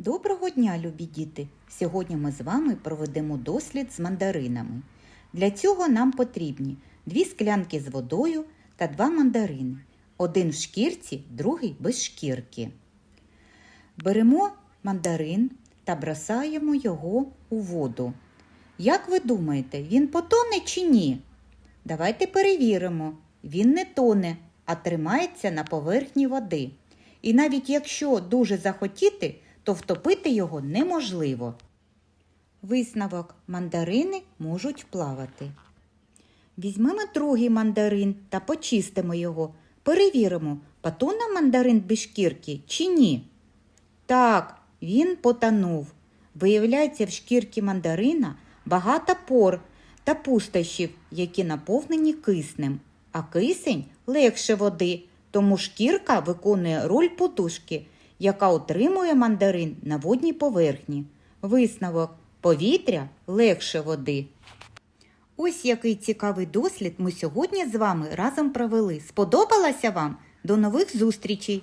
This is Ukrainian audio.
Доброго дня, любі діти! Сьогодні ми з вами проведемо дослід з мандаринами. Для цього нам потрібні дві склянки з водою та два мандарини. Один в шкірці, другий без шкірки. Беремо мандарин та бросаємо його у воду. Як ви думаєте, він потоне чи ні? Давайте перевіримо. Він не тоне, а тримається на поверхні води. І навіть якщо дуже захотіти, то втопити його неможливо. Висновок мандарини можуть плавати. Візьмемо другий мандарин та почистимо його. Перевіримо, потоне мандарин без шкірки чи ні. Так, він потонув. Виявляється, в шкірці мандарина багато пор та пустощів, які наповнені киснем. А кисень легше води, тому шкірка виконує роль подушки, яка утримує мандарин на водній поверхні. Висновок повітря легше води. Ось який цікавий дослід ми сьогодні з вами разом провели. Сподобалося вам? До нових зустрічей!